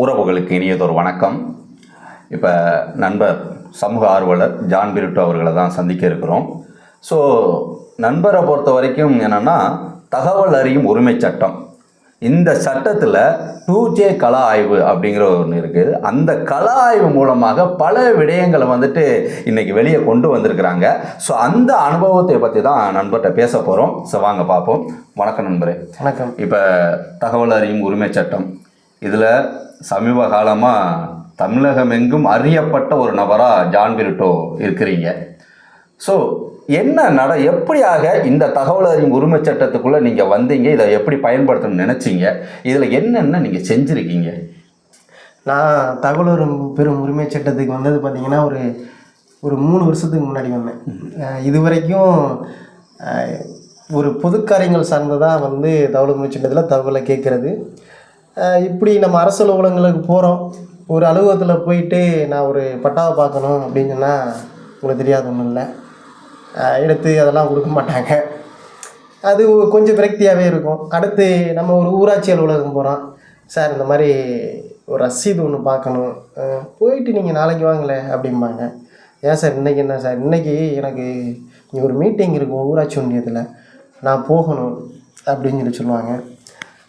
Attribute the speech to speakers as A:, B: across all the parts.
A: உறவுகளுக்கு இனியதொரு வணக்கம். இப்போ நண்பர் சமூக ஆர்வலர் ஜான் பிரிட்டோ அவர்களை தான் சந்திக்க இருக்கிறோம். ஸோ நண்பரை பொறுத்த வரைக்கும் என்னென்னா தகவல் அறியும் உரிமை சட்டம். இந்த சட்டத்தில் டூ ஜே கள ஆய்வு அப்படிங்கிற ஒன்று இருக்குது அந்த கள ஆய்வு மூலமாக பல விடயங்களை வந்துட்டு இன்னைக்கு வெளியே கொண்டு வந்திருக்கிறாங்க. ஸோ அந்த அனுபவத்தை பற்றி தான் நண்பர்கிட்ட பேச போகிறோம் ஸோ வாங்க பார்ப்போம். வணக்கம் நண்பரே.
B: வணக்கம்.
A: இப்போ தகவல் அறியும் உரிமை சட்டம். இதில் சமீப காலமாக தமிழகம் எங்கும் அறியப்பட்ட ஒரு நபராக ஜான் பிரிட்டோ இருக்கிறீங்க. ஸோ என்ன நட எப்படியாக இந்த தகவல் அறியும் உரிமை சட்டத்துக்குள்ளே நீங்கள் வந்தீங்க? இதை எப்படி பயன்படுத்தணும்னு நினச்சிங்க? இதில் என்னென்ன நீங்கள் செஞ்சுருக்கீங்க?
B: நான் தகவல் ஒரு பெரும் உரிமை சட்டத்துக்கு வந்தது பார்த்தீங்கன்னா ஒரு ஒரு மூணு வருஷத்துக்கு முன்னாடி வந்தேன். இது வரைக்கும் ஒரு பொதுக்காரியங்கள் சார்ந்ததாக வந்து தகவல் உரிமை சட்டத்தில் தகவலை கேட்குறது. இப்படி நம்ம அரசு அலுவலகங்களுக்கு போகிறோம் ஒரு அலுவலகத்தில் போயிட்டு நான் ஒரு பட்டாவை பார்க்கணும் அப்படின்னு சொன்னால் உங்களுக்கு தெரியாத ஒன்றும் இல்லை. எடுத்து அதெல்லாம் கொடுக்க மாட்டாங்க. அது கொஞ்சம் விரக்தியாகவே இருக்கும். அடுத்து நம்ம ஒரு ஊராட்சி அலுவலகம் போகிறோம் சார் இந்த மாதிரி ஒரு ரசீது ஒன்று பார்க்கணும். போயிட்டு நீங்கள் நாளைக்கு வாங்கல அப்படிம்பாங்க. ஏன் சார் இன்றைக்கி என்ன சார்? இன்றைக்கி எனக்கு இங்கே ஒரு மீட்டிங் இருக்கும் ஊராட்சி ஒன்றியத்தில். நான் போகணும் அப்படின்னு சொல்லி சொல்லுவாங்க.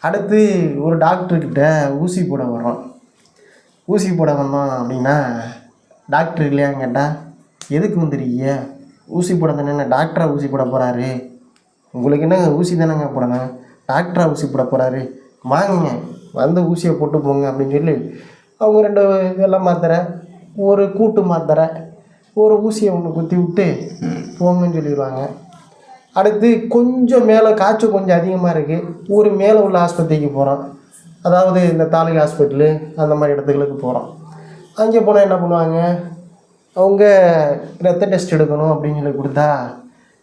B: அடுத்து ஒரு டாக்டர்கிட்ட ஊசி போட வர்றோம். ஊசி போட வந்தோம் அப்படின்னா டாக்டர் இல்லையான்னு கேட்டால் எதுக்கு வந்துருக்கீங்க? ஊசி போட தானே டாக்டரா ஊசி போட போகிறாரு உங்களுக்கு என்ன ஊசி தானேங்க போடணும்? டாக்டரா ஊசி போட போகிறாரு வாங்குங்க வந்து ஊசியை போட்டு போங்க அப்படின்னு சொல்லி அவங்க ரெண்டு வெள்ளை மாத்திரை ஒரு கூட்டு மாத்திரை ஒரு ஊசியை ஒன்று குத்தி விட்டு போங்கன்னு சொல்லிடுவாங்க. அடுத்து கொஞ்சம் மேலே காய்ச்சல் கொஞ்சம் அதிகமாக இருக்குது ஒரு மேலே உள்ள ஆஸ்பத்திரிக்கு போகிறோம் அதாவது இந்த தாலுகா ஹாஸ்பிட்டலு அந்த மாதிரி இடத்துங்களுக்கு போகிறோம் அங்கே போனால் என்ன பண்ணுவாங்க? அவங்க ரத்த டெஸ்ட் எடுக்கணும் அப்படின்னு சொல்லி கொடுத்தா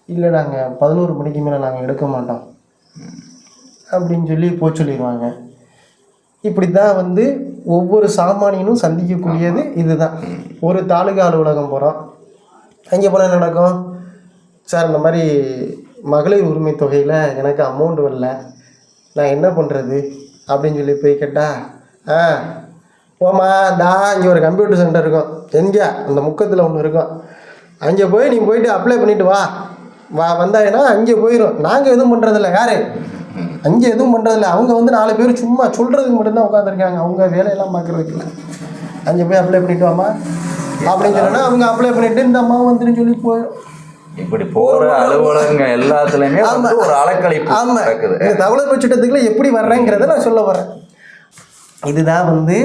B: இல்லை நாங்கள் பதினோரு மணிக்கு மேலே நாங்கள் எடுக்க மாட்டோம். அப்படின்னு சொல்லி போக சொல்லிடுவாங்க. இப்படி தான் வந்து ஒவ்வொரு சாமானியனும் சந்திக்கக்கூடியது இதுதான். ஒரு தாலுகா அலுவலகம் போகிறோம் அங்கே போனால் என்ன நடக்கும்? சார் இந்த மாதிரி மகளிர் உரிமை தொகையில் எனக்கு அமௌண்ட் வரல. நான் என்ன பண்ணுறது அப்படின்னு சொல்லி போய் கேட்டால் ஆ போம்மா டா இங்கே ஒரு கம்ப்யூட்டர் சென்டர் இருக்கும். எங்கே? அந்த முக்கத்தில் ஒன்று இருக்கும். அங்கே போய் நீ போயிட்டு அப்ளை பண்ணிட்டு வா. வா வந்தாயினா அங்கே போயிடும் நாங்கள் எதுவும் பண்ணுறதில்ல யார்? அங்கே எதுவும் பண்ணுறதில்ல அவங்க வந்து நாலு பேர் சும்மா சொல்கிறதுக்கு மட்டும்தான் உட்காந்துருக்காங்க அவங்க வேலையெல்லாம் பார்க்குறதுக்கு இல்லை. அங்கே போய் அப்ளை பண்ணிட்டு வாமா அப்படின்னு சொன்னா அவங்க அப்ளை பண்ணிவிட்டு இந்த அம்மா வந்துன்னு சொல்லி போயிடும்
A: இப்படி போகிற அலுவலகங்க எல்லாத்துலேயுமே ஒரு அலக்கழிப்பு நடக்குது.
B: இந்த தகவல் பட்சத்துக்குள்ள எப்படி வர்றேங்கிறத நான் சொல்ல வரேன் இதுதான் வந்து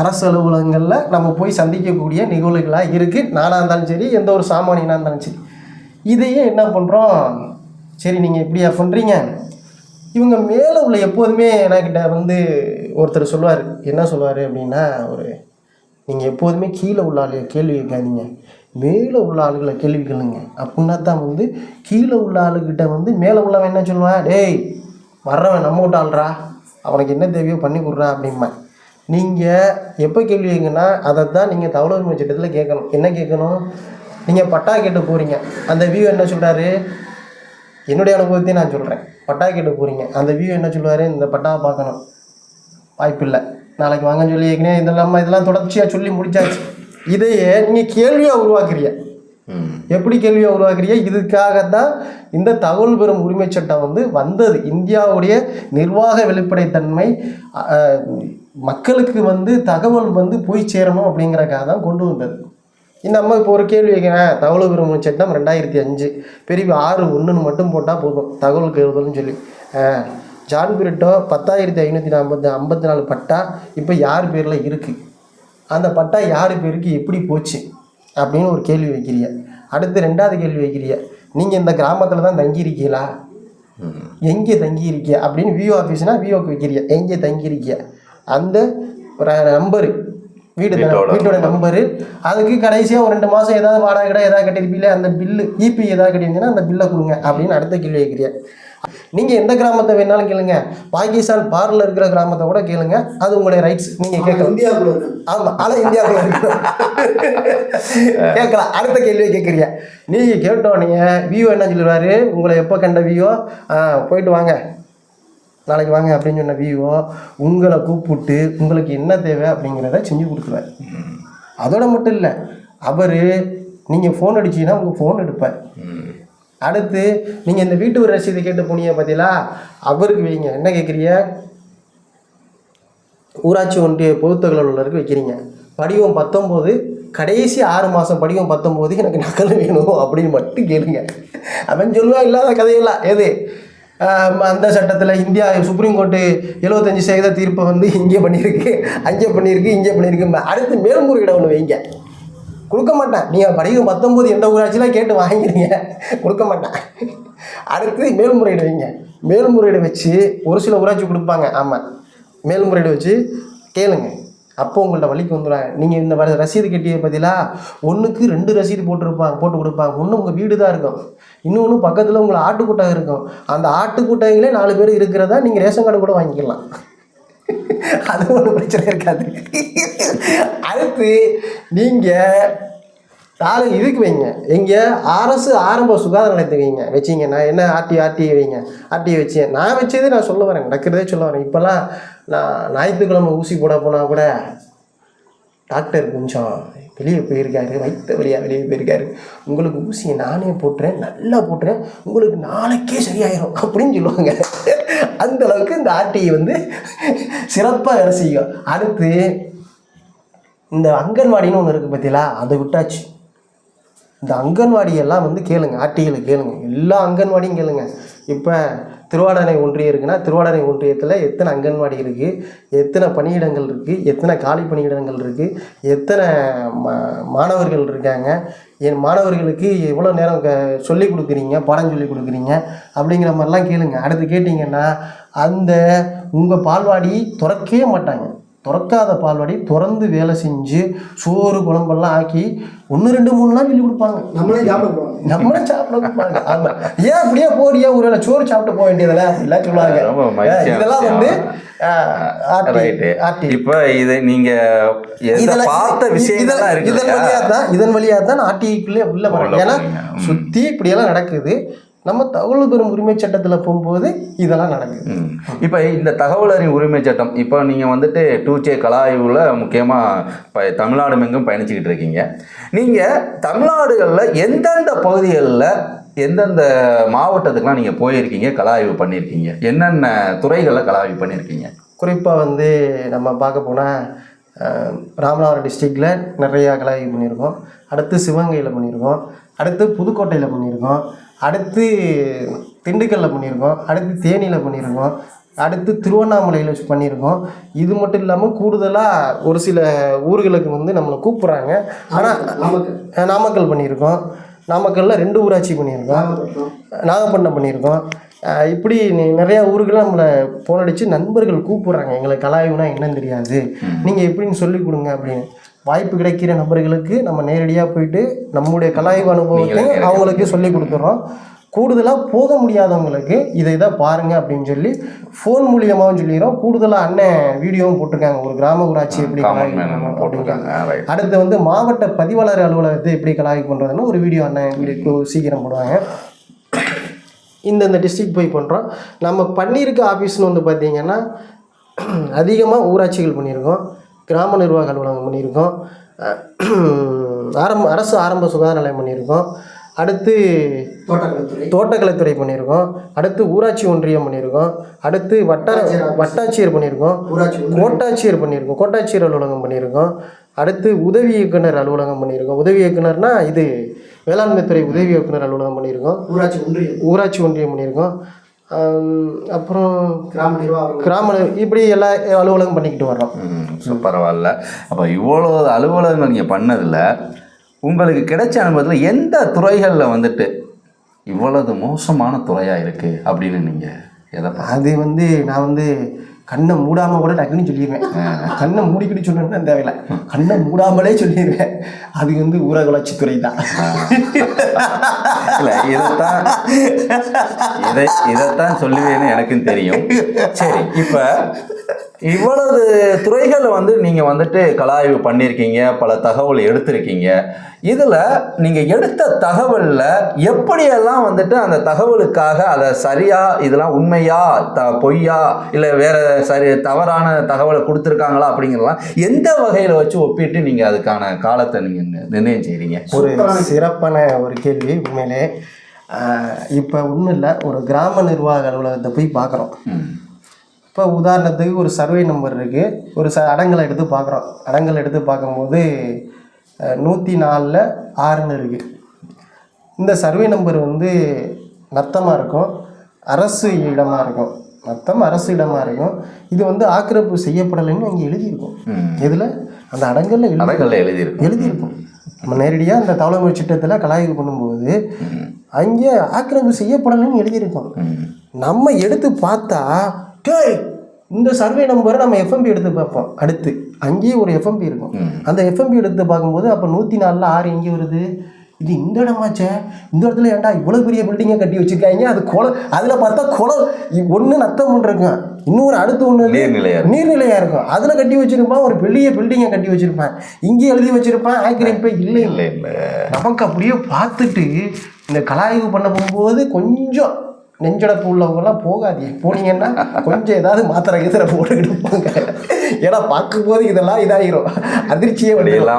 B: அரசு அலுவலகங்களில் நம்ம போய் சந்திக்கக்கூடிய நிகழ்வுகளாக இருக்குது நானாக இருந்தாலும் சரி எந்த ஒரு சாமானியனாக இருந்தாலும் சரி. இதையே என்ன பண்ணுறோம் சரி நீங்கள் இப்படியா பண்ணுறீங்க இவங்க மேலே உள்ள எப்போதுமே என்கிட்ட வந்து ஒருத்தர் சொல்லுவார். என்ன சொல்லுவார் அப்படின்னா ஒரு நீங்கள் எப்போதுமே கீழே உள்ள ஆளு கேள்வி கேட்காதீங்க. மேலே உள்ள ஆளுகளை கேள்வி கேளுங்க. அப்படின்னா தான் வந்து கீழே உள்ள ஆளுகிட்ட வந்து மேலே உள்ளவன் என்ன சொல்லுவான்? டேய் வர்றவன் நம்ம விட்டு ஆள்றா. அவனுக்கு என்ன தேவையோ பண்ணி கொடுறா அப்படிம்பேன். நீங்கள் எப்போ கேள்வி கேட்குன்னா அதை தான் நீங்கள் தகவல் உரிமை சட்டத்தில் கேட்கணும். என்ன கேட்கணும்? நீங்கள் பட்டா கேட்டு போகிறீங்க அந்த வியூ என்ன சொல்கிறாரு என்னுடைய அனுபவத்தையும் நான் சொல்கிறேன் பட்டா கேட்டு போகிறீங்க அந்த வியூ என்ன சொல்லுவார்? இந்த பட்டாவை பார்க்கணும். வாய்ப்பில்லை. நாளைக்கு வாங்கன்னு சொல்லி ஏற்கனவே இதெல்லாம் இதெல்லாம் தொடர்ச்சியாக சொல்லி முடிச்சாச்சு. இதையே நீங்கள் கேள்வியாக உருவாக்குறீங்க. எப்படி கேள்வியை உருவாக்குறீங்க? இதுக்காகத்தான் இந்த தகவல் பெறும் உரிமை சட்டம் வந்து வந்தது. இந்தியாவுடைய நிர்வாக வெளிப்படைத்தன்மை மக்களுக்கு வந்து தகவல் வந்து போய் சேரணும் அப்படிங்கிறக்காக தான் கொண்டு வந்தது. நம்ம இப்போ ஒரு கேள்வி கேட்குறேன். தகவல் பெறும் உரிமை சட்டம் ரெண்டாயிரத்தி அஞ்சு. பிரிவு ஆறு ஒன்றுன்னு மட்டும் போட்டால் போதும். தகவல் கேள்விகள்னு சொல்லி. ஜான் பிரிட்டோ பத்தாயிரத்தி ஐநூற்றி ஐம்பத்தி ஐம்பத்தி நாலு பட்டா இப்போ யார் பேரில் இருக்குது அந்த பட்டா யார் பேருக்கு எப்படி போச்சு அப்படின்னு ஒரு கேள்வி வைக்கிறீங்க. அடுத்து ரெண்டாவது கேள்வி வைக்கிறீங்க. நீங்கள் இந்த கிராமத்தில் தான் தங்கியிருக்கீங்களா? எங்கே தங்கியிருக்கிய அப்படின்னு விஓ ஆஃபீஸ்னால் விஓக்கு வைக்கிறீங்க. எங்கே தங்கியிருக்கிய அந்த ஒரு நம்பரு வீடு
A: வீட்டோட
B: நம்பரு அதுக்கு கடைசியாக ஒரு ரெண்டு மாதம் ஏதாவது வாடகை கடை ஏதாவது கட்டியிருப்பீங்களே? அந்த பில்லு இபி ஏதாவது கட்டியிருந்தீங்கன்னா அந்த பில்லை கொடுங்க அப்படின்னு அடுத்த கேள்வி வைக்கிறீங்க. நீங்கள் எந்த கிராமத்தை வேணாலும் கேளுங்க. பாகிஸ்தான் பார்ல இருக்கிற கிராமத்தை கூட கேளுங்க. அது உங்களுடைய ரைட்ஸ் நீங்கள் கேட்கலாம்.
C: இந்தியாவுக்குள்ள
B: ஆமாம் ஆனால் இந்தியாவுக்குள்ள கேட்கலாம். அடுத்த கேள்வியை கேட்குறீங்க. நீங்கள் கேட்டோன்னே வியோ என்ன சொல்லுவாரு? உங்களை எப்போ கண்ட வியோ போயிட்டு வாங்க. நாளைக்கு வாங்க அப்படின்னு சொன்ன விஓ உங்களை கூப்பிட்டு உங்களுக்கு என்ன தேவை அப்படிங்கிறத செஞ்சு கொடுக்குறாரு அதோட மட்டும் இல்லை அவர் நீங்கள் ஃபோன் அடிச்சீங்கன்னா உங்கள் ஃபோன் எடுப்பார். அடுத்து நீங்கள் இந்த வீட்டு ஒரு ரசீது கேட்டு போனீங்க பார்த்தீங்களா அவருக்கு வைங்க. என்ன கேட்குறீங்க ஊராட்சி ஒன்றிய பொதுத்தகவல் அலுவலருக்கு வைக்கிறீங்க. படிவம் பத்தொம்போது கடைசி ஆறு மாதம் படிவம் பத்தொம்போது எனக்கு நகல் வேணும் அப்படின்னு மட்டும் கேளுங்க. அவன் சொல்லுவான் இல்லாத கதையெல்லாம் எது? அந்த சட்டத்தில் இந்தியா சுப்ரீம் கோர்ட்டு எழுபத்தஞ்சு சதவீத தீர்ப்பை வந்து இங்கே பண்ணியிருக்கு அங்கே பண்ணியிருக்கு இங்கே பண்ணியிருக்கு. அடுத்து மேல்முறையீடு ஒன்று வைங்க. கொடுக்க மாட்டேன். நீங்கள் படிக்க பத்தொம்போது எந்த ஊராட்சியில் கேட்டு வாங்கிக்கிறீங்க கொடுக்க மாட்டேன். அடுத்து மேல்முறையீடு வைங்க மேல்முறையீடு வச்சு ஒரு சில ஊராட்சி கொடுப்பாங்க. ஆமாம் மேல்முறையீடு வச்சு கேளுங்க. அப்போ உங்கள்ட்ட வழிக்கு வந்துடுறாங்க நீங்கள் இந்த வர ரசீது கட்டிய பதிலாக ஒன்றுக்கு ரெண்டு ரசீது போட்டிருப்பாங்க போட்டு கொடுப்பாங்க. ஒன்று உங்கள் வீடு தான் இருக்கும். இன்னொன்று பக்கத்தில் உங்களை ஆட்டுக்கூட்டாக இருக்கும். அந்த ஆட்டுக்கூட்டங்களே நாலு பேர் இருக்கிறதா நீங்கள் ரேஷன் கார்டு கூட வாங்கிக்கலாம். அது ஒன்றும் பிரச்சனை இருக்காது. அடுத்து நீங்கள் நாலு இதுக்கு வைங்க. எங்கே அரசு ஆரம்ப சுகாதார நிலையத்துக்கு வைங்க. வச்சிங்கன்னா என்ன ஆர்டி ஆர்டி வைங்க. ஆர்டி வச்சு நான் வச்சதே நான் சொல்ல வரேன். நடக்கிறதே சொல்ல வரேன். இப்போல்லாம் நான் ஞாயிற்றுக்கிழமை ஊசி போட போனால் கூட டாக்டர் கொஞ்சம் வெளியே போயிருக்காரு வைத்த வழியாக வெளியே போயிருக்காரு. உங்களுக்கு ஊசியை நானே போட்டுறேன் நல்லா போட்டுறேன். உங்களுக்கு நாளைக்கே சரியாயிரும் அப்படின்னு சொல்லுவாங்க. அந்த அளவுக்கு இந்த ஆர்டிஐ வந்து சிறப்பாக வேலை செய்யும். அடுத்து இந்த அங்கன்வாடின்னு ஒன்று இருக்குது பார்த்தீங்களா அதை விட்டாச்சு. இந்த அங்கன்வாடியெல்லாம் வந்து கேளுங்க ஆர்டிஐயில் கேளுங்க. எல்லா அங்கன்வாடியும் கேளுங்க. இப்போ திருவாடானை ஒன்றியம் இருக்குன்னா திருவாடானை ஒன்றியத்தில் எத்தனை அங்கன்வாடி இருக்குது எத்தனை பணியிடங்கள் இருக்குது எத்தனை காலி பணியிடங்கள் இருக்குது எத்தனை மா மாணவர்கள் இருக்காங்க? என் மாணவர்களுக்கு எவ்வளோ நேரம் க சொல்லி கொடுக்குறீங்க? பாடம் சொல்லி கொடுக்குறீங்க? அப்படிங்கிற மாதிரிலாம் கேளுங்க. அடுத்து கேட்டிங்கன்னா அந்த உங்கள் பால்வாடி திறக்கவே மாட்டாங்க. திறக்காத பால்வாடி திறந்து வேலை செஞ்சு சோறு குழம்பெல்லாம் ஆக்கி ஒன்று ரெண்டு மூணுலாம் சொல்லி கொடுப்பாங்க
C: நம்மளே சாப்பிடுவோம்
B: நம்மளே சாப்பிட கொடுப்பாங்க ஆமா. ஏன் அப்படியே போறியா ஒரு வேளை சோறு சாப்பிட்டு போக வேண்டியதில்ல எல்லாம் சொல்லுவாங்க. இதெல்லாம் வந்து
A: இப்போ இது நீங்க பார்த்த இருக்கு
B: இதன்? வழியாக தான் இதன் வழியாக தான் ஆர்டிக்குள்ளே உள்ள ஏன்னா. சுற்றி இப்படியெல்லாம் நடக்குது. நம்ம தகவல் பெறும் உரிமை சட்டத்தில் போகும்போது இதெல்லாம் நடக்குது.
A: இப்போ இந்த தகவல் அறியும் உரிமை சட்டம் இப்போ நீங்கள் வந்துட்டு டூச்சே கலா ஆய்வில் முக்கியமாக இப்போ தமிழ்நாடு எங்கும் பயணிச்சுக்கிட்டு இருக்கீங்க. நீங்கள் தமிழ்நாடுகளில் எந்தெந்த பகுதிகளில் எந்தெந்த மாவட்டத்துக்குலாம் நீங்கள் போயிருக்கீங்க கலா ஆய்வு பண்ணியிருக்கீங்க என்னென்ன துறைகளில் கலா ஆய்வு பண்ணியிருக்கீங்க
B: குறிப்பாக வந்து நம்ம பார்க்க போனால் ராமநாதபுரம் டிஸ்ட்ரிக்டில் நிறையா கலாய்வு பண்ணியிருக்கோம் அடுத்து சிவகங்கையில் பண்ணியிருக்கோம் அடுத்து புதுக்கோட்டையில் பண்ணியிருக்கோம் அடுத்து திண்டுக்கல்லில் பண்ணியிருக்கோம் அடுத்து தேனியில் பண்ணியிருக்கோம் அடுத்து திருவண்ணாமலையில் பண்ணியிருக்கோம். இது மட்டும் இல்லாமல் கூடுதலாக ஒரு சில ஊர்களுக்கு வந்து நம்மளை கூப்பிட்றாங்க. ஆனால்
C: நமக்கு
B: நாமக்கல் பண்ணியிருக்கோம். நாமக்கல்லில் ரெண்டு ஊராட்சி பண்ணியிருக்கோம்.
C: நாகப்பட்டினம்.
B: பண்ணியிருக்கோம். இப்படி நிறையா ஊர்கள் நம்மளை அடித்து நண்பர்கள் கூப்பிட்றாங்க. எங்களுக்கு கலாய்வுனா என்னன்னு தெரியாது. நீங்கள் எப்படின்னு சொல்லி கொடுங்க அப்படின்னு. வாய்ப்பு கிடைக்கிற நபர்களுக்கு நம்ம நேரடியாக போயிட்டு நம்முடைய கலாய்வு அனுபவத்தை அவங்களுக்கு சொல்லி கொடுத்துட்றோம் கூடுதலாக போக முடியாதவங்களுக்கு இதை இதை பாருங்க அப்படின்னு சொல்லி ஃபோன் மூலியமாகவும் சொல்லிடுறோம். கூடுதலாக அண்ணன் வீடியோவும் போட்டிருக்காங்க. ஒரு கிராம ஊராட்சி எப்படி
A: போட்டிருக்காங்க.
B: அடுத்து வந்து மாவட்ட பதிவாளர் அலுவலகத்தை எப்படி கலாய்வு பண்ணுறதுன்னு ஒரு வீடியோ அண்ணன் சீக்கிரம் போடுவாங்க. இந்தந்த டிஸ்ட்ரிக்ட் போய் பண்ணுறோம் நம்ம பண்ணியிருக்க ஆஃபீஸ்னு வந்து பார்த்தீங்கன்னா அதிகமாக ஊராட்சிகள் பண்ணியிருக்கோம். கிராம நிர்வாக அலுவலகம் பண்ணியிருக்கோம். ஆரம்ப அரசு ஆரம்ப சுகாதார நிலையம் பண்ணியிருக்கோம். அடுத்து
C: தோட்டக்கலைத்துறை.
B: தோட்டக்கலைத்துறை பண்ணியிருக்கோம். அடுத்து ஊராட்சி ஒன்றியம் பண்ணியிருக்கோம். அடுத்து வட்டார வட்டாட்சியர் பண்ணியிருக்கோம். கோட்டாட்சியர் பண்ணியிருக்கோம். கோட்டாட்சியர் அலுவலகம் பண்ணியிருக்கோம். அடுத்து உதவி இயக்குனர் அலுவலகம் பண்ணியிருக்கோம். உதவி இயக்குனர்னா இது வேளாண்மைத்துறை உதவி இயக்குனர் அலுவலகம் பண்ணியிருக்கோம்.
C: ஊராட்சி ஒன்றியம்.
B: ஊராட்சி ஒன்றியம் பண்ணியிருக்கோம். அப்புறம்
C: கிராம நிர்வாகம்
B: கிராம இப்படி எல்லா அலுவலகம் பண்ணிக்கிட்டு வர்றோம்.
A: ம் ஸோ பரவாயில்ல. அப்போ இவ்வளோ அலுவலகங்கள் நீங்கள் பண்ணதில் உங்களுக்கு கிடைச்ச அனுபவத்தில் எந்த துறைகளில் வந்துட்டு இவ்வளவு மோசமான துறையாக இருக்குது அப்படின்னு நீங்கள் எதை
B: அது வந்து நான் வந்து கண்ணை மூடாமல் கூட டக்குன்னு சொல்லிடுவேன் கண்ணை மூடிக்கிட்டு சொன்னா தேவையில்ல கண்ணை மூடாமலே சொல்லிடுவேன் அது வந்து ஊரக வளர்ச்சித்துறை தான்.
A: இல்லை இதைத்தான் இதை இதைத்தான் சொல்லுவேன்னு எனக்கும் தெரியும். சரி இப்போ இவ்வளவு துறைகள் வந்து நீங்க வந்துட்டு கலாய்வு பண்ணியிருக்கீங்க பல தகவல் எடுத்திருக்கீங்க. இதுல நீங்க எடுத்த தகவல்ல எப்படியெல்லாம் வந்துட்டு அந்த தகவலுக்காக அதை சரியா இதெல்லாம் உண்மையா த பொய்யா இல்லை வேற சரி தவறான தகவலை கொடுத்துருக்காங்களா அப்படிங்கிறதெல்லாம் எந்த வகையில வச்சு ஒப்பிட்டு நீங்க அதுக்கான காலத்தை நீங்க நி- நிர்ணயம் செய்றீங்க?
B: ஒரு சிறப்பான ஒரு கேள்வி உண்மையிலே இப்போ ஒன்றும் இல்லை ஒரு கிராம நிர்வாக அலுவலகத்தை போய் பார்க்குறோம். இப்போ உதாரணத்துக்கு ஒரு சர்வே நம்பர் இருக்குது ஒரு ச அடங்கலை எடுத்து பார்க்குறோம். அடங்கல் எடுத்து பார்க்கும்போது நூற்றி நாலில் ஆறுன்னு இருக்குது இந்த சர்வே நம்பர் வந்து நத்தமாக இருக்கும். அரசு இடமா இருக்கும். நத்தம் அரசு இடமா இருக்கும். இது வந்து ஆக்கிரமிப்பு செய்யப்படலைன்னு அங்கே எழுதியிருக்கும்.
A: ம்.
B: எதில்? அந்த அடங்கல்ல எழுதி
A: அறங்கல்ல எழுதியிருக்கு
B: எழுதியிருக்கும். நம்ம நேரடியாக அந்த தவளை திட்டத்தில் கலாய்வு பண்ணும்போது அங்கே ஆக்கிரமிப்பு செய்யப்படலைன்னு எழுதியிருக்கும். நம்ம எடுத்து பார்த்தா டேய் இந்த சர்வே நம்பரை நம்ம எஃப்எம்பி எடுத்து பார்ப்போம். அடுத்து அங்கேயே ஒரு எஃப்எம்பி இருக்கும். அந்த எஃப்எம்பி எடுத்து பார்க்கும்போது அப்போ நூற்றி நாலில் ஆறு எங்கே வருது? இது இந்த இடமாச்சே. இந்த இடத்துல ஏன்டா இவ்வளோ பெரிய பில்டிங்கை கட்டி வச்சிருக்காங்க? அது குளம் அதில் பார்த்தா குளம் ஒன்று நத்தம் ஒன்று இருக்கும். இன்னொரு அடுத்து ஒன்று
A: நீர்நிலையா.
B: நீர்நிலையாக இருக்கும். அதில் கட்டி வச்சிருப்பான். ஒரு பெரிய பில்டிங்கை கட்டி வச்சிருப்பான். இங்கே எழுதி வச்சிருப்பான். ஆக்கிரமிப்பே இல்லை
A: இல்லை இல்லை.
B: நமக்கு அப்படியே பார்த்துட்டு இந்த கலாய்வு பண்ண போகும்போது கொஞ்சம் நெஞ்சடப்பு உள்ளவங்கலாம் போகாதீங்க. போனீங்கன்னா கொஞ்சம் ஏதாவது மாத்திரை கீத்திரை போட்டுக்கிட்டு போங்க. ஏன்னா பார்க்கும்போது இதெல்லாம் இதாகிரும் அதிர்ச்சியே
A: அப்படிங்கிற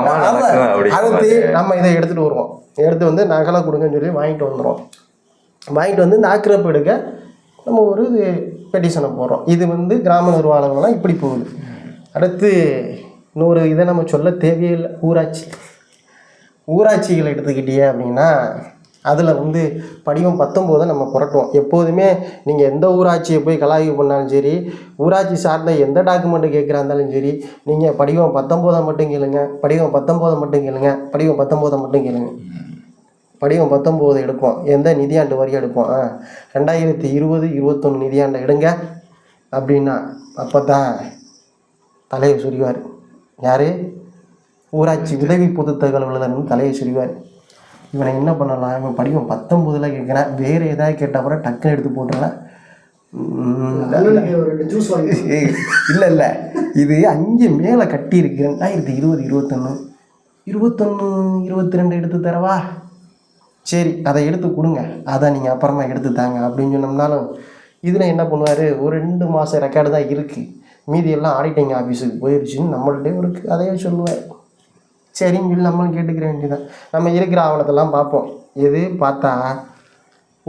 B: அடுத்து. நம்ம இதை எடுத்துகிட்டு வருவோம். எடுத்து வந்து நகலை கொடுங்கன்னு சொல்லி வாங்கிட்டு வந்துடுவோம் வாங்கிட்டு வந்து இந்த ஆக்கிரமிப்பு எடுக்க நம்ம ஒரு பெட்டிஷனை போடுறோம் இது வந்து கிராம நிர்வாகங்கள்லாம் இப்படி போகுது. அடுத்து இன்னொரு இதை நம்ம சொல்ல தேவையில்லை. ஊராட்சி. ஊராட்சிகள் எடுத்துக்கிட்டீங்க அப்படின்னா அதில் வந்து படிவம் பத்தொம்போதை நம்ம புரட்டுவோம். எப்போதுமே நீங்கள் எந்த ஊராட்சியை போய் கலாய்வு பண்ணாலும் சரி ஊராட்சி சார்ந்த எந்த டாக்குமெண்ட்டு கேட்குறா இருந்தாலும் சரி நீங்கள் படிவம் பத்தொம்போதை மட்டும் கேளுங்க படிவம் பத்தொம்போதை மட்டும் கேளுங்க படிவம் பத்தொம்போதை மட்டும் கேளுங்க. படிவம் பத்தொம்போது எடுப்போம். எந்த நிதியாண்டு வரி எடுப்போம்? ஆ ரெண்டாயிரத்தி இருபது இருபத்தொன்று நிதியாண்டை எடுங்க அப்படின்னா அப்போ தான் தலையை சுரிவார் யார்? ஊராட்சி உதவி பொது தகவல் தலையை சுரிவார் இவனை என்ன பண்ணலாம்? இவன் படிவம் பத்தொம்போதில் கேட்குறான் வேறு ஏதாவது கேட்டால் கூட டக்குன்னு எடுத்து
C: வாங்கி
B: இல்லை இல்லை. இது அங்கே மேலே கட்டியிருக்கு ரெண்டாயிரத்தி இருபது இருபத்தொன்று இருபத்தொன்று இருபத்தி ரெண்டு எடுத்து தரவா? சரி அதை எடுத்து கொடுங்க. அதை நீங்கள் அப்புறமா எடுத்து தாங்க அப்படின்னு சொன்னோம்னாலும் இதில் என்ன பண்ணுவார்? ஒரு ரெண்டு மாதம் ரெக்கார்டு தான் இருக்குது மீதி எல்லாம் ஆடிட்டிங் ஆஃபீஸுக்கு போயிருச்சுன்னு நம்மள்ட்டே ஒரு கதையை சொல்லுவார். சரின்னு சொல்லி நம்மளும் கேட்டுக்கிற வேண்டியதான் நம்ம இருக்கிற ஆவணத்தெல்லாம் பார்ப்போம். எது பார்த்தா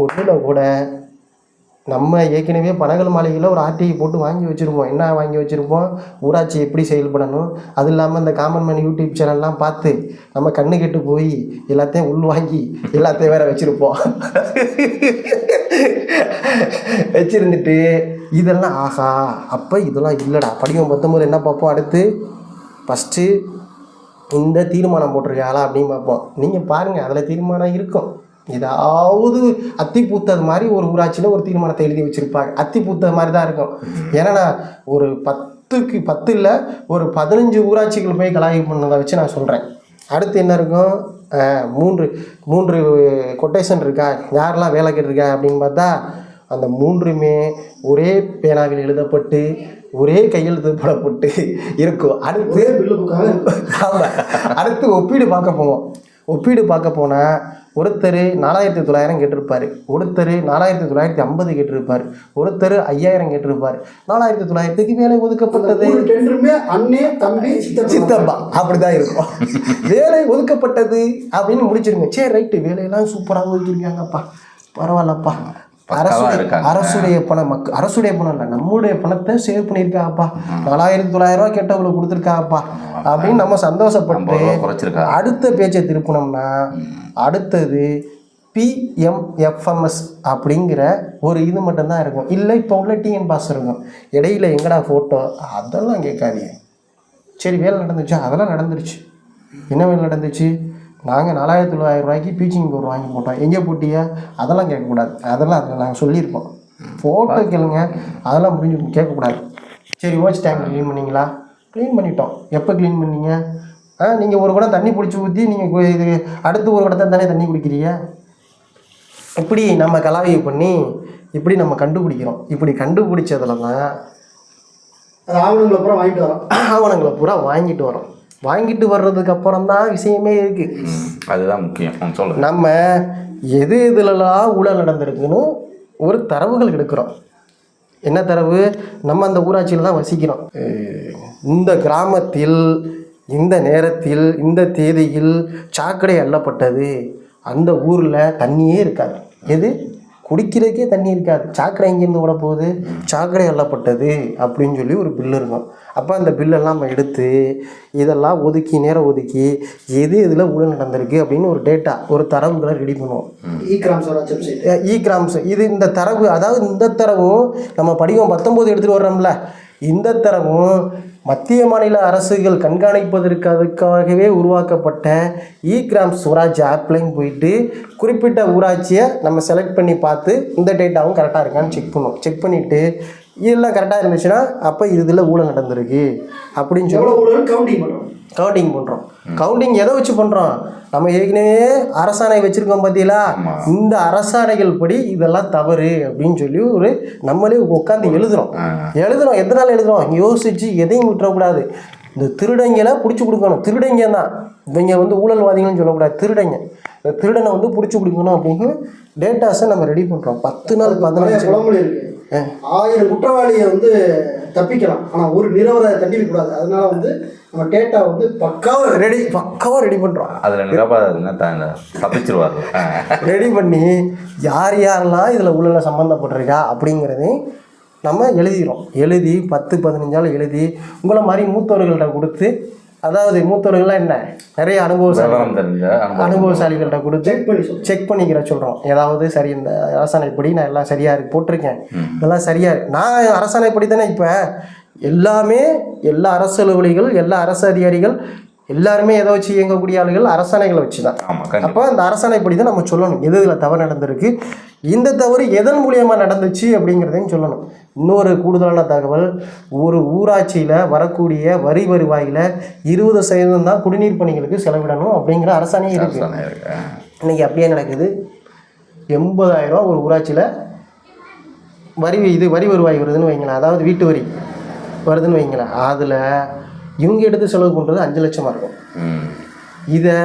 B: ஒன்றில் கூட நம்ம ஏற்கனவே பனகல் மாளிகையில் ஒரு ஆர்டிஐ போட்டு வாங்கி வச்சுருப்போம். என்ன வாங்கி வச்சுருப்போம்? ஊராட்சி எப்படி செயல்படணும்? அது இல்லாமல் இந்த காமன் மேன் யூடியூப் சேனல்லாம் பார்த்து நம்ம கண்ணு கெட்டு போய் எல்லாத்தையும் உள் வாங்கி எல்லாத்தையும் வேற வச்சுருப்போம். வச்சுருந்துட்டு இதெல்லாம் ஆஹா அப்போ இதெல்லாம் இல்லைடா. படிவம் பத்தொம்போது என்ன பார்ப்போம்? அடுத்து ஃபஸ்ட்டு இந்த தீர்மானம் போட்டிருக்காளா அப்படின்னு பார்ப்போம். நீங்கள் பாருங்கள் அதில் தீர்மானம் இருக்கும். ஏதாவது அத்தி பூத்தது மாதிரி ஒரு ஊராட்சியில் ஒரு தீர்மானத்தை எழுதி வச்சுருப்பாங்க. அத்தி பூத்தது மாதிரி தான் இருக்கும். ஏன்னா ஒரு பத்துக்கு பத்து இல்லை ஒரு பதினஞ்சு ஊராட்சிகள் போய் கலாய்வு பண்ணதை வச்சு நான் சொல்கிறேன் அடுத்து என்ன இருக்கும்? மூன்று மூன்று கொட்டேஷன் இருக்கா? யாரெல்லாம் வேலை கேட்டிருக்கா அப்படின்னு பார்த்தா அந்த மூன்றுமே ஒரே பேனாவில் எழுதப்பட்டு ஒரே கையெழுத்து போடப்பட்டு இருக்கும். அடுத்து அடுத்து ஒப்பீடு பார்க்க போவோம். ஒப்பீடு பார்க்க போனால் ஒருத்தர் நாலாயிரத்தி தொள்ளாயிரம் கேட்டிருப்பார். ஒருத்தர் நாலாயிரத்தி தொள்ளாயிரத்தி ஐம்பது கேட்டிருப்பார். ஒருத்தர் ஐயாயிரம் கேட்டிருப்பார். நாலாயிரத்தி தொள்ளாயிரத்துக்கு வேலை ஒதுக்கப்பட்டது.
C: சித்தப்பா.
B: அப்படிதான் இருக்கும். வேலை ஒதுக்கப்பட்டது அப்படின்னு முடிச்சிருங்க. சரி ரைட்டு வேலையெல்லாம் சூப்பராக ஒதுக்கிருக்காங்கப்பா பரவாயில்லப்பா. அரசுடைய பணம் மக்கு அரசுடைய பணம் இல்லை நம்மளுடைய பணத்தை சேவ் பண்ணியிருக்காப்பா நாலாயிரத்தி தொள்ளாயிரம் ரூபா கேட்டவங்களை கொடுத்துருக்காப்பா அப்படின்னு நம்ம சந்தோஷப்பட்டு அடுத்த பேச்சை திருப்பினோம்னா அடுத்தது பிஎம்எஃப்எம்எஸ் அப்படிங்கிற ஒரு இது மட்டும்தான் இருக்கும். இல்லை இப்போ உள்ள டிஎன் பாஸ் இருக்கும். இடையில எங்கடா ஃபோட்டோ அதெல்லாம் கேட்காதீங்க. சரி வேலை நடந்துச்சா? அதெல்லாம் நடந்துருச்சு. என்ன வேலை நடந்துச்சு? நாங்கள் நாலாயிரத்தி தொள்ளாயிரம் ரூபாய்க்கு பீச்சிங் பவுடர் வாங்கி போட்டோம். எங்கே போட்டியா? அதெல்லாம் கேட்கக்கூடாது. அதெல்லாம் அதில் நாங்கள் சொல்லியிருப்போம். ஃபோட்டோ கேளுங்க. அதெல்லாம் முடிஞ்சு கேட்கக்கூடாது. சரி வாட்ச் டேங்க் க்ளீன் பண்ணீங்களா? க்ளீன் பண்ணிட்டோம். எப்போ க்ளீன் பண்ணீங்க? ஆ நீங்கள் ஒரு குடம் தண்ணி பிடிச்சி ஊற்றி நீங்கள் இது அடுத்து ஒரு குடத்தை தானே தண்ணி குடிக்கிறீங்க? இப்படி நம்ம கலாவியை பண்ணி இப்படி நம்ம கண்டுபிடிக்கிறோம். இப்படி கண்டுபிடிச்சதுல தான்
C: ஆவணங்களை பூரா வாங்கிட்டு வரோம்.
B: ஆவணங்களை பூரா வாங்கிட்டு வரோம். வாங்கிட்டு வர்றதுக்கு அப்புறம் தான் விஷயமே இருக்குது
A: அதுதான் முக்கியம். ம், சொல்லுங்க
B: நம்ம எது எதுலலாம் ஊழல் நடந்திருக்குன்னு ஒரு தரவுகள் எடுக்கிறோம். என்ன தரவு? நம்ம அந்த ஊராட்சியில் தான் வசிக்கிறோம். இந்த கிராமத்தில் இந்த நேரத்தில் இந்த தேதியில் சாக்கடை அள்ளப்பட்டது. அந்த ஊரில் தண்ணியே இருக்காது. எது? குடிக்கிறதுக்கே தண்ணி இருக்காது. சாக்கடை எங்கேருந்து விட போகுது? சாக்கடை அள்ளப்பட்டது அப்படின்னு சொல்லி ஒரு பில்லு இருக்கும். அப்போ அந்த பில்லெல்லாம் நம்ம எடுத்து இதெல்லாம் ஒதுக்கி நேரம் ஒதுக்கி எது இதில் ஊழல் நடந்திருக்கு அப்படின்னு ஒரு டேட்டா ஒரு தரவுகளை ரெடி பண்ணுவோம்.
C: இ கிராம்
B: இ கிராம்ஸ் இது இந்த தரவு அதாவது இந்த தரவும் நம்ம படிவம் பத்தொம்போது எடுத்துகிட்டு வர்றோம்ல. இந்த தரவும் மத்திய மாநில அரசுகள் கண்காணிப்பதற்காகவே அதுக்காகவே உருவாக்கப்பட்ட இ கிராம் ஸ்வராஜ் ஆப்லையும் போயிட்டு குறிப்பிட்ட ஊராட்சியை நம்ம செலக்ட் பண்ணி பார்த்து இந்த டேட்டாவும் கரெக்டாக இருக்கான்னு செக் பண்ணுவோம் செக் பண்ணிவிட்டு இதெல்லாம் கரெக்டாக இருந்துச்சுன்னா அப்போ இதில் ஊழல் நடந்திருக்கு அப்படின்னு சொல்லி
C: கவுண்டிங் பண்ணுறோம்
B: கவுண்டிங் பண்ணுறோம் கவுண்டிங் எதை வச்சு பண்ணுறோம் நம்ம ஏற்கனவே அரசாணை வச்சுருக்கோம் பார்த்தீங்களா. இந்த அரசாணைகள் படி இதெல்லாம் தவறு அப்படின்னு சொல்லி ஒரு நம்மளே உட்காந்து எழுதுறோம். எழுதுறோம். எதனால எழுதுறோம்? யோசிச்சு எதையும் விட்டுறக்கூடாது. இந்த திருடங்களை பிடிச்சி கொடுக்கணும். திருடங்க தான். இவங்க வந்து ஊழல்வாதிகள்னு சொல்லக்கூடாது. திருடங்க. இந்த திருடனை வந்து பிடிச்சி கொடுக்கணும் அப்படின்னு டேட்டாஸை நம்ம ரெடி பண்ணுறோம் பத்து நாள் பதினஞ்சு
C: ஆயிரம் குற்றவாளியை வந்து தப்பிக்கலாம். ஆனால் ஒரு நிரவரை தண்டிக்க கூடாது. அதனால வந்து நம்ம டேட்டா வந்து பக்காவாக
B: ரெடி பக்காவாக ரெடி பண்ணுறோம்
A: அதில் நிரபாதுங்க தப்பிச்சிருவாரு.
B: ரெடி பண்ணி யார் யாரெல்லாம் இதில் உள்ள சம்மந்தப்பட்டிருக்கா அப்படிங்கிறதையும் நம்ம எழுதிக்கிறோம் எழுதி பத்து பதினஞ்சாலும் எழுதி உங்களை மாதிரி மூத்தவர்கள்ட்ட கொடுத்து அதாவது மூத்தவர்கள்லாம் என்ன? நிறைய அனுபவசாலி. அனுபவசாலிகள்கிட்ட கொடுத்து
C: செக்
B: பண்ணிக்கிற சொல்கிறோம் ஏதாவது சரி இந்த அரசாணைப்படி நான் எல்லாம் சரியாக இருக்கு போட்டிருக்கேன். இதெல்லாம் சரியாக இருக்கு. நான் அரசாணைப்படி தானே இப்போ எல்லாமே எல்லா அரசு அலுவலிகள் எல்லா அரசு அதிகாரிகள் எல்லாருமே எதை வச்சு இயங்கக்கூடிய ஆளுகள் அரசாணைகளை வச்சு தான். அப்போ அந்த அரசாணைப்படி தான் நம்ம சொல்லணும். எது இதில் தவறு நடந்திருக்கு இந்த தவறு எதன் மூலியமாக நடந்துச்சு அப்படிங்கிறதையும் சொல்லணும். இன்னொரு கூடுதலான தகவல் ஒரு ஊராட்சியில் வரக்கூடிய வரி வருவாயில் இருபது சதவீதம் தான் குடிநீர் பணிகளுக்கு செலவிடணும் அப்படிங்கிற அரசாணை
A: இருக்கு.
B: இன்னைக்கு அப்படியே நடக்குது. எண்பதாயிரம் ஒரு ஊராட்சியில் வரி இது வரி வருவாய் வருதுன்னு வைங்களேன். அதாவது வீட்டு வரி வருதுன்னு வைங்களேன். அதில் இவங்க எடுத்து செலவு பண்ணுறது அஞ்சு லட்சமாக இருக்கும். இதை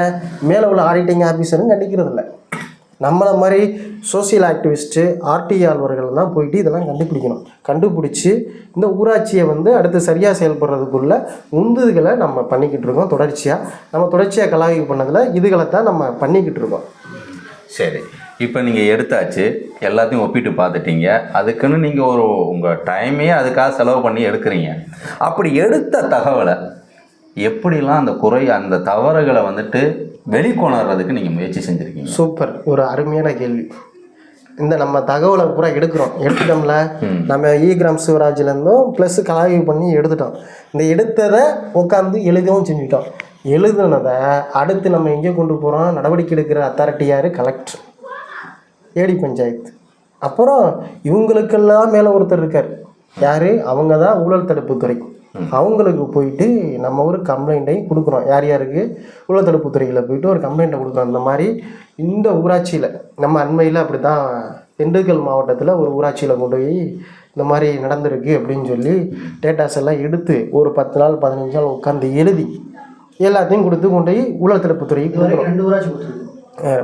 B: மேலே உள்ள ஆடிட்டிங் ஆஃபீஸரும் கண்டிக்கிறது இல்லை நம்மளை மாதிரி சோசியல் ஆக்டிவிஸ்ட்டு ஆர்டிஆர்வர்கள் தான் போயிட்டு இதெல்லாம் கண்டுபிடிக்கணும். கண்டுபிடிச்சி இந்த ஊராட்சியை வந்து அடுத்து சரியாக செயல்படுறதுக்குள்ள உந்துதுகளை நம்ம பண்ணிக்கிட்டு இருக்கோம் தொடர்ச்சியாக நம்ம தொடர்ச்சியாக கலாய்வு பண்ணதில் இதுகளை தான் நம்ம பண்ணிக்கிட்டு இருக்கோம்.
A: சரி. இப்போ நீங்கள் எடுத்தாச்சு எல்லாத்தையும் ஒப்பிட்டு பார்த்துட்டீங்க. அதுக்குன்னு நீங்கள் ஒரு உங்கள் டைமையே அதுக்காக செலவு பண்ணி எடுக்கிறீங்க. அப்படி எடுத்த தகவலை எப்படிலாம் அந்த குறை அந்த தவறுகளை வந்துட்டு வெளிக்கொணர்றதுக்கு நீங்கள் முயற்சி செஞ்சுருக்கீங்க.
B: சூப்பர். ஒரு அருமையான கேள்வி. இந்த நம்ம தகவலை பூரா எடுக்கிறோம். எடுத்துட்டோம்ல? நம்ம இ கிராம் சிவராஜ்லேருந்தும் ப்ளஸ் கலாய்வு பண்ணி எடுத்துட்டோம். இந்த எடுத்ததை உட்காந்து எழுதவும் செஞ்சுட்டோம். எழுதுனதை அடுத்து நம்ம எங்கே கொண்டு போகிறோம் நடவடிக்கை எடுக்கிற அத்தாரிட்டி யார்? Collector AD panchayat. அப்புறம் இவங்களுக்கெல்லாம் மேலே ஒருத்தர் இருக்கார். யார்? அவங்க தான் ஊழல் தடுப்புத்துறை. அவங்களுக்கு போயிட்டு நம்ம ஒரு கம்ப்ளைண்ட்டையும் கொடுக்குறோம் யார் யாருக்கு? ஊழல் தடுப்புத்துறையில் போயிட்டு ஒரு கம்ப்ளைண்ட்டை கொடுக்குறோம் இந்த மாதிரி இந்த ஊராட்சியில் நம்ம அண்மையில் அப்படி தான் திண்டுக்கல் மாவட்டத்தில் ஒரு ஊராட்சியில் கொண்டு போய் இந்த மாதிரி நடந்திருக்கு அப்படின்னு சொல்லி டேட்டாஸ் எல்லாம் எடுத்து ஒரு பத்து நாள் பதினஞ்சு நாள் உட்காந்து எழுதி எல்லாத்தையும் கொடுத்து கொண்டு போய் ஊழல் தடுப்புத்துறைக்கு
C: இது
B: கொடுக்குறோம்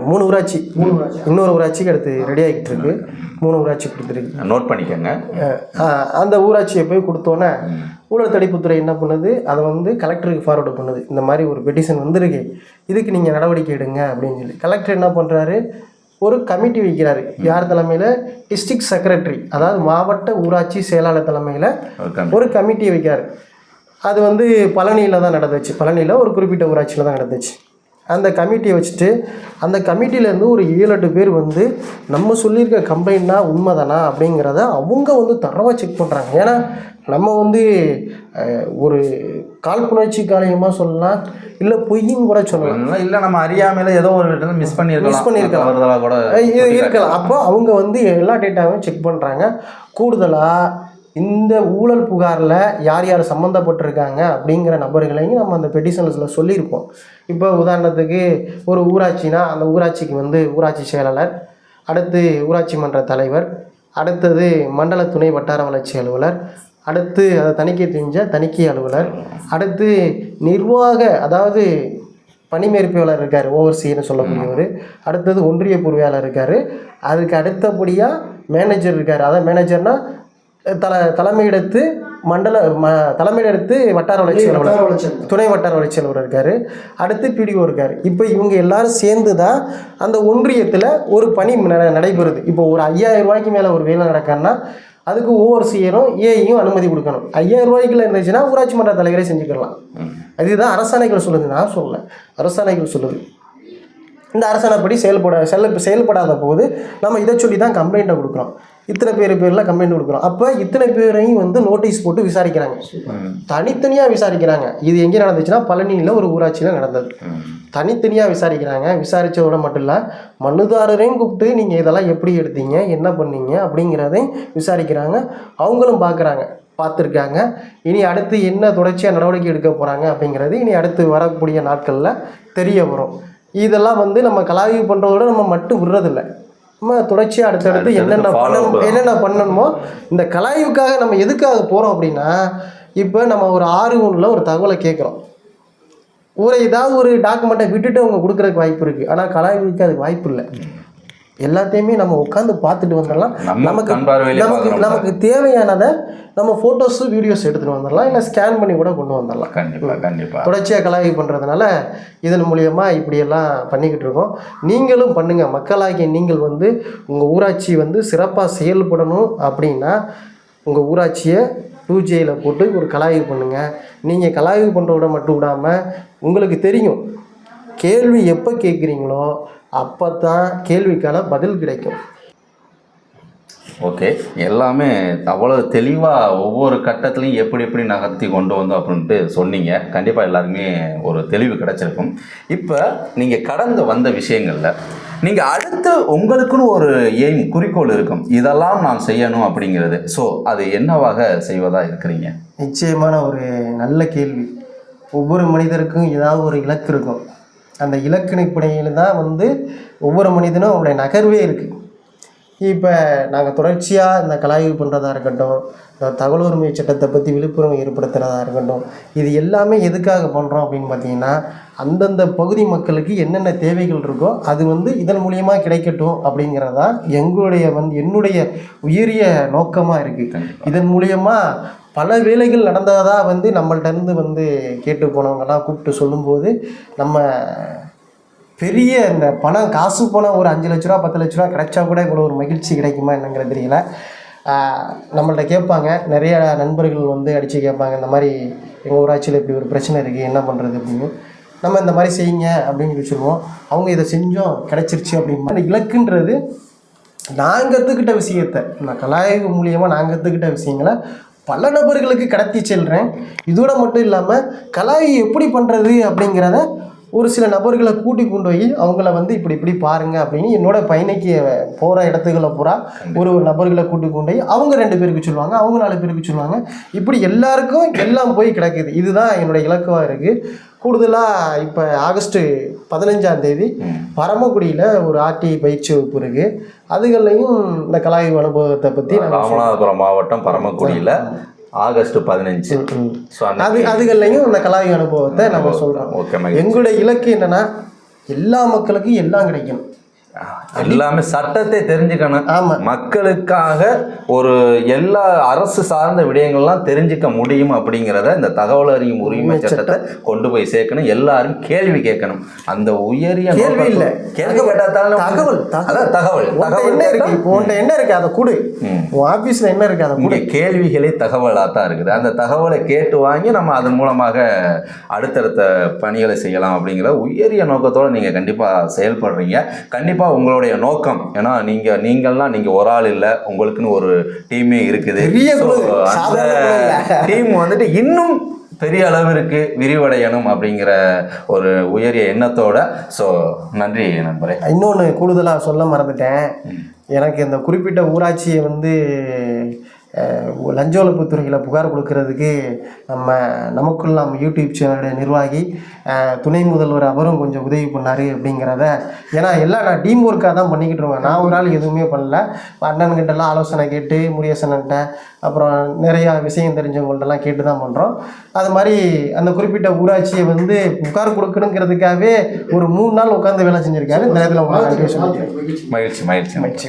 B: மூணு ஊராட்சி.
C: மூணு ஊராட்சி.
B: இன்னொரு ஊராட்சிக்கு அடுத்து ரெடி ஆகிட்டு இருக்கு மூணு ஊராட்சி கொடுத்துருக்கு.
A: நோட் பண்ணிக்கோங்க.
B: அந்த ஊராட்சியை போய் கொடுத்தோன்னே ஊழல் தடுப்புத்துறை என்ன பண்ணுது? அதை வந்து கலெக்டருக்கு ஃபார்வர்டு பண்ணுது. இந்த மாதிரி ஒரு பெட்டிஷன் வந்திருக்கு. இதுக்கு நீங்கள் நடவடிக்கை எடுங்க அப்படின்னு சொல்லி. கலெக்டர் என்ன பண்ணுறாரு ஒரு கமிட்டி வைக்கிறாரு. யார் தலைமையில்? டிஸ்ட்ரிக்ட் செக்ரட்டரி அதாவது மாவட்ட ஊராட்சி செயலாளர் தலைமையில்
A: ஒரு
B: கமிட்டியை வைக்கிறாரு. அது வந்து பழனியில் தான் நடந்துச்சு. பழனியில் ஒரு குறிப்பிட்ட ஊராட்சியில் தான் நடந்துச்சு. அந்த கமிட்டியை வச்சுட்டு அந்த கமிட்டியிலேருந்து ஒரு ஏழு எட்டு பேர் வந்து நம்ம சொல்லியிருக்க கம்ப்ளைண்ட்னா உண்மைதானா அப்படிங்கிறத அவங்க வந்து தரவாக செக் பண்ணுறாங்க ஏன்னா நம்ம வந்து ஒரு காழ்ப்புணர்ச்சி காரியமாக சொல்லலாம் இல்லை பொய்யும் கூட சொல்லலாம்.
A: இல்லை நம்ம அறியாமையில ஏதோ ஒரு இடத்துல மிஸ் பண்ணியிருக்கலாம்.
B: Miss பண்ணியிருக்கலாம்.
A: கூட
B: இருக்கலாம். அப்போ அவங்க வந்து எல்லா டேட்டாவையும் செக் பண்ணுறாங்க கூடுதலாக இந்த ஊழல் புகாரில் யார் யார் சம்மந்தப்பட்டிருக்காங்க அப்படிங்கிற நபர்களையும் நம்ம அந்த பெட்டிஷன்ஸில் சொல்லியிருப்போம். இப்போ உதாரணத்துக்கு ஒரு ஊராட்சினா அந்த ஊராட்சிக்கு வந்து ஊராட்சி செயலாளர் அடுத்து ஊராட்சி மன்ற தலைவர் அடுத்தது மண்டல துணை வட்டார வளர்ச்சி அலுவலர் அடுத்து அதை தணிக்கை செஞ்ச தணிக்கை அலுவலர் அடுத்து நிர்வாக அதாவது பணிமேற்பியாளர் இருக்கார் ஓவர்சீர்னு சொல்லக்கூடியவர் அடுத்தது ஒன்றிய பொறுமையாளர் இருக்கார் அதுக்கு அடுத்தபடியாக மேனேஜர் இருக்கார். அதான் மேனேஜர்னால் தல தலைமையிடத்து மண்டல ம தலைமையிடத்து வட்டார வளர்ச்சி அலுவலர். துணை வட்டார வளர்ச்சி அலுவலர் இருக்கார். அடுத்து பிடிஓ இருக்கார். இப்போ இவங்க எல்லாரும் சேர்ந்து தான் அந்த ஒன்றியத்தில் ஒரு பணி நட- நடைபெறுது. இப்போ ஒரு ஐயாயிரம் ரூபாய்க்கு மேலே ஒரு வேலை நடக்கணும்னா அதுக்கு ஓவர்சியரும் ஏயும் அனுமதி கொடுக்கணும். ஐயாயிரம் ரூபாய்க்குள்ள இருந்துச்சுன்னா ஊராட்சி மன்ற தலைவரே செஞ்சுக்கலாம். அதுதான் அரசாணைகள் சொல்லுது. நான் சொல்லல. அரசாணைகள் சொல்லுது. இந்த அரசாணைப்படி செயல்பட செல்ல செயல்படாத போது நம்ம இதை சொல்லி தான் கம்ப்ளைண்ட்டை கொடுக்குறோம். இத்தனை பேர் பேரில் கம்ப்ளைண்ட் கொடுக்குறோம். அப்போ இத்தனை பேரையும் வந்து நோட்டீஸ் போட்டு விசாரிக்கிறாங்க. தனித்தனியாக விசாரிக்கிறாங்க. இது எங்கே நடந்துச்சுன்னா பழனியில் ஒரு ஊராட்சியில் நடந்தது. தனித்தனியாக விசாரிக்கிறாங்க. விசாரித்ததோட மட்டும் இல்லை மனுதாரரையும் கூப்பிட்டு நீங்கள் இதெல்லாம் எப்படி எடுத்தீங்க? என்ன பண்ணீங்க? அப்படிங்கிறதையும் விசாரிக்கிறாங்க. அவங்களும் பார்க்குறாங்க பார்த்துருக்காங்க இனி அடுத்து என்ன தொடர்ச்சியாக நடவடிக்கை எடுக்க போகிறாங்க அப்படிங்கிறது இனி அடுத்து வரக்கூடிய நாட்களில் தெரிய வரும். இதெல்லாம் வந்து நம்ம கலாய்வு பண்ணுறதோட நம்ம மட்டும் விடுறதில்ல. நம்ம தொடர்ச்சியாக அடுத்தடுத்து என்னென்ன பண்ணணும். என்னென்ன பண்ணணுமோ இந்த கலாய்வுக்காக நம்ம எதுக்காக போகிறோம் அப்படின்னா இப்போ நம்ம ஒரு ஆறு ஒன்றில் ஒரு தகவலை கேட்குறோம். ஒரு ஏதாவது ஒரு டாக்குமெண்ட்டை விட்டுட்டு அவங்க கொடுக்குறதுக்கு வாய்ப்பு இருக்குது ஆனால் கலாய்வுக்கு அதுக்கு வாய்ப்பு இல்லை. எல்லாத்தையுமே நம்ம உட்காந்து பார்த்துட்டு வந்துடலாம். நமக்கு நமக்கு. நமக்கு தேவையானதை நம்ம ஃபோட்டோஸு வீடியோஸ் எடுத்துகிட்டு வந்துடலாம். இல்லை ஸ்கேன் பண்ணி கூட கொண்டு வந்துடலாம்.
A: கண்டிப்பா கண்டிப்பா.
B: தொடர்ச்சியாக கலாய்வு பண்ணுறதுனால இதன் மூலியமா இப்படியெல்லாம் பண்ணிக்கிட்டு இருக்கோம். நீங்களும் பண்ணுங்கள் மக்களாகிய நீங்கள் வந்து உங்கள் ஊராட்சி வந்து சிறப்பாக செயல்படணும் அப்படின்னா உங்கள் ஊராட்சியை பூஜையில் போட்டு ஒரு கலாய்வு பண்ணுங்கள் நீங்கள் கலாய்வு பண்ணுறதோட மட்டும் விடாமல் உங்களுக்கு தெரியும். கேள்வி எப்போ கேட்குறீங்களோ அப்போ தான் கேள்விக்கான பதில் கிடைக்கும்.
A: ஓகே. எல்லாமே அவ்வளோ தெளிவாக ஒவ்வொரு கட்டத்துலையும் எப்படி எப்படி நகர்த்தி கொண்டு வந்தோம் அப்படின்ட்டு சொன்னீங்க. கண்டிப்பாக எல்லாருக்குமே ஒரு தெளிவு கிடைச்சிருக்கும். இப்போ நீங்கள் கடந்து வந்த விஷயங்களில் நீங்கள் அடுத்து உங்களுக்குன்னு ஒரு எய்ம் குறிக்கோள் இருக்கும். இதெல்லாம் நான் செய்யணும் அப்படிங்கிறது. ஸோ அது என்னவாக செய்வதா இருக்கிறீங்க?
B: நிச்சயமான ஒரு நல்ல கேள்வி. ஒவ்வொரு மனிதருக்கும் ஏதாவது ஒரு இலக்கு இருக்கும். அந்த இலக்கினிப்படையில் தான் வந்து ஒவ்வொரு மனிதனும் அவருடைய நகர்வே இருக்குது இப்போ நாங்கள் தொடர்ச்சியாக இந்த கலாய்வு பண்ணுறதா இருக்கட்டும் இந்த தகவல் உரிமை சட்டத்தை பற்றி விழிப்புணர்வு ஏற்படுத்துகிறதா இருக்கட்டும் இது எல்லாமே எதுக்காக பண்ணுறோம் அப்படின்னு பார்த்தீங்கன்னா அந்தந்த பகுதி மக்களுக்கு என்னென்ன தேவைகள் இருக்கோ அது வந்து இதன் மூலியமா கிடைக்கட்டும் அப்படிங்கிறதா எங்களுடைய வந்து என்னுடைய உயரிய நோக்கமாக இருக்குது இதன் மூலியமா பல வேலைகள் நடந்ததாக வந்து நம்மள்டருந்து வந்து கேட்டு போனவங்கலாம் கூப்பிட்டு சொல்லும்போது நம்ம பெரிய இந்த பணம் காசு போனால் ஒரு அஞ்சு லட்ச ரூபா பத்து லட்ச ரூபா கிடைச்சா கூட இவ்வளோ ஒரு மகிழ்ச்சி கிடைக்குமா என்னங்கிறது தெரியல. நம்மள்கிட்ட நம்மள்ட்ட கேட்பாங்க. நிறைய நண்பர்கள் வந்து அடித்து கேட்பாங்க. இந்த மாதிரி எங்கள் ஊராட்சியில் இப்படி ஒரு பிரச்சனை இருக்குது என்ன பண்ணுறது அப்படின்னு. நம்ம இந்த மாதிரி செய்யுங்க அப்படின்னு சொல்லி சொல்லுவோம் அவங்க இதை செஞ்சோம் கிடைச்சிருச்சு அப்படிமா அந்த இலக்குன்றது நாங்கள் கற்றுக்கிட்ட விஷயத்தை நான் கலாய்வு மூலியமாக நாங்கள் கற்றுக்கிட்ட விஷயங்களை பல நபர்களுக்கு கடத்தி செல்கிறேன் இதோட மட்டும் இல்லாமல் கலாய் எப்படி பண்ணுறது அப்படிங்கிறத ஒரு சில நபர்களை கூட்டி கொண்டு போய் அவங்கள வந்து இப்படி இப்படி பாருங்க அப்படின்னு என்னோட பயணிக்கு போகிற இடத்துகளை பூரா ஒரு ஒரு நபர்களை கூட்டி கொண்டு போய் அவங்க ரெண்டு பேருக்கு சொல்லுவாங்க அவங்க நாலு பேருக்கு சொல்லுவாங்க. இப்படி எல்லாருக்கும் எல்லாம் போய் கிடக்குது. இதுதான் என்னோட இலக்குவாக இருக்குது கூடுதலாக இப்போ ஆகஸ்ட்டு பதினஞ்சாம் தேதி பரமக்குடியில் ஒரு ஆர்டி பயிற்சி வகுப்பு இருக்குது அதுகள்லையும் இந்த கலாய்வு அனுபவத்தை பற்றி
A: ராமநாதபுரம் மாவட்டம் பரமக்குடியில். ஆகஸ்ட் பதினஞ்சு. ஸோ அந்த
B: அது அதுகள்லையும் இந்த கலாய்வு அனுபவத்தை நம்ம சொல்கிறோம்
A: ஓகே
B: எங்களுடைய இலக்கு என்னன்னா எல்லா மக்களுக்கும் எல்லாம் கிடைக்கணும்
A: எல்லாமே சட்டத்தை தெரிஞ்சுக்கணும்.
B: ஆமா.
A: மக்களுக்காக ஒரு எல்லா அரசு சார்ந்த விடயங்கள்லாம் தெரிஞ்சுக்க முடியும் அப்படிங்கிறத இந்த தகவல் அறியும் உரிமை சட்டத்தை கொண்டு போய் சேர்க்கணும். எல்லாரும் கேள்வி கேட்கணும். அந்த உயரிய
B: கேள்வி இல்ல.
A: கேள்வி கேட்டா தானே
B: தகவல்,
A: அதான் தகவல். தகவல்
B: என்ன இருக்கு? இப்போ என்ன இருக்கு? அதை கொடு. ஆஃபீஸில் என்ன இருக்கு? அதை கொடு.
A: கேள்விகளே தகவலாக தான் இருக்குது. அந்த தகவலை கேட்டு வாங்கி நம்ம அதன் மூலமாக அடுத்தடுத்த பணிகளை செய்யலாம் அப்படிங்கிற உயரிய நோக்கத்தோடு நீங்கள் கண்டிப்பாக செயல்படுறீங்க. கண்டிப்பாக உங்களுடைய நோக்கம். ஏன்னா நீங்கள் நீங்கள்லாம் நீங்கள் ஒரு ஆள் இல்லை. உங்களுக்குன்னு ஒரு டீமே இருக்குது. அந்த. டீம் வந்துட்டு இன்னும் பெரிய அளவிற்கு விரிவடையணும் அப்படிங்கிற ஒரு உயரிய எண்ணத்தோட. ஸோ நன்றி நண்பரே.
B: இன்னொன்று கூடுதலாக சொல்ல மறந்துட்டேன். எனக்கு இந்த குறிப்பிட்ட ஊராட்சியை வந்து லஞ்ச ஒழிப்பு துறையில் புகார் கொடுக்கறதுக்கு நம்ம நமக்குள் நம்ம யூடியூப் சேனலுடைய நிர்வாகி துணை முதல்வர் அவரும் கொஞ்சம் உதவி பண்ணார் அப்படிங்கிறத ஏன்னா எல்லாம் நான் டீம் ஒர்க்காக தான் பண்ணிக்கிட்டு இருக்கேன் நான் ஒரு ஆள் எதுவுமே பண்ணல. அண்ணன்கிட்டலாம் ஆலோசனை கேட்டு முருகேசன்கிட்ட அப்புறம் நிறையா விஷயம் தெரிஞ்சவங்கள்ட்டலாம் கேட்டு தான் பண்ணுறோம் அது மாதிரி அந்த குறிப்பிட்ட ஊராட்சியை வந்து புகார் கொடுக்கணுங்கிறதுக்காகவே ஒரு மூணு நாள் உட்காந்து வேலை செஞ்சுருக்காரு. இந்த நேரத்தில்
A: மகிழ்ச்சி. மகிழ்ச்சி. மகிழ்ச்சி.